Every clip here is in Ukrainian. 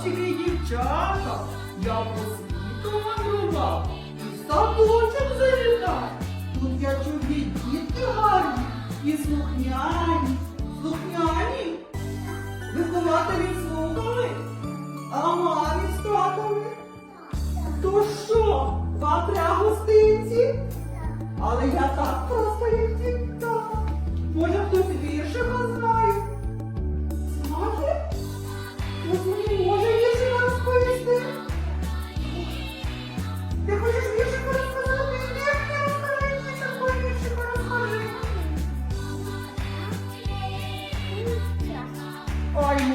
хлопчики і я по світу мандрував і в. Тут я чужі дітки гарні і слухняні, слухняні. Вихователі слухали, а мамі з татами. То що, патра гостинці? Але я так просто їх дітка. Може, хто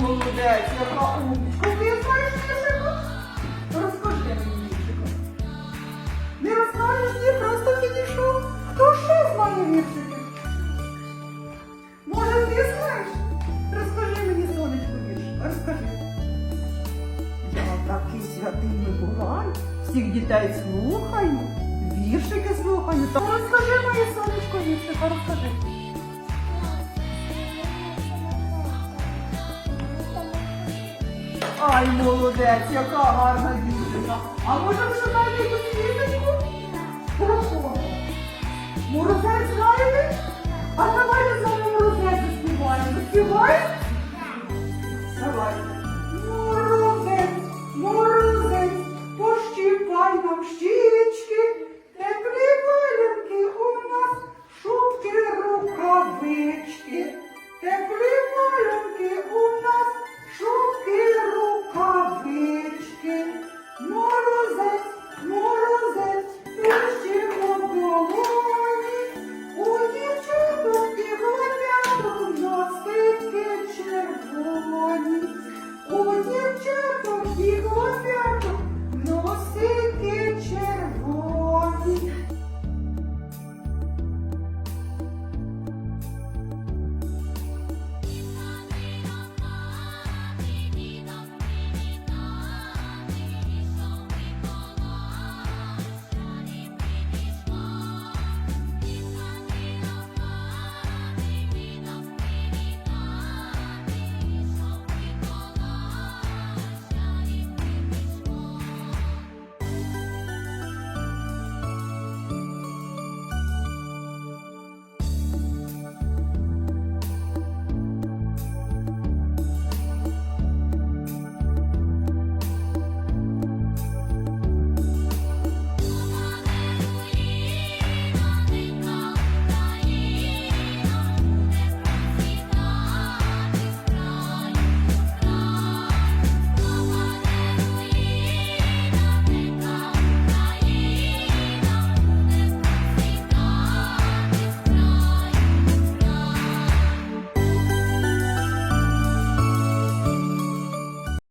молодець, яка умничка. Ти знаєш віршика? Розкажи мені віршика. Не розкажеш, ні, просто підійшов. Хто ще знає віршики? Може, ти знаєш? Розкажи мені, сонечко, віршик, розкажи. Я такий святий Миколай, всіх дітей слухаю, віршики слухаю. Розкажи моє сонечко віршика, розкажи. Ай, молодець, яка гарна дівчина. А може ви шукаєте якусь віршечку? Хорошо. Морозець знаєте? А давайте з вами морозець заспіваємо. Заспіваємо?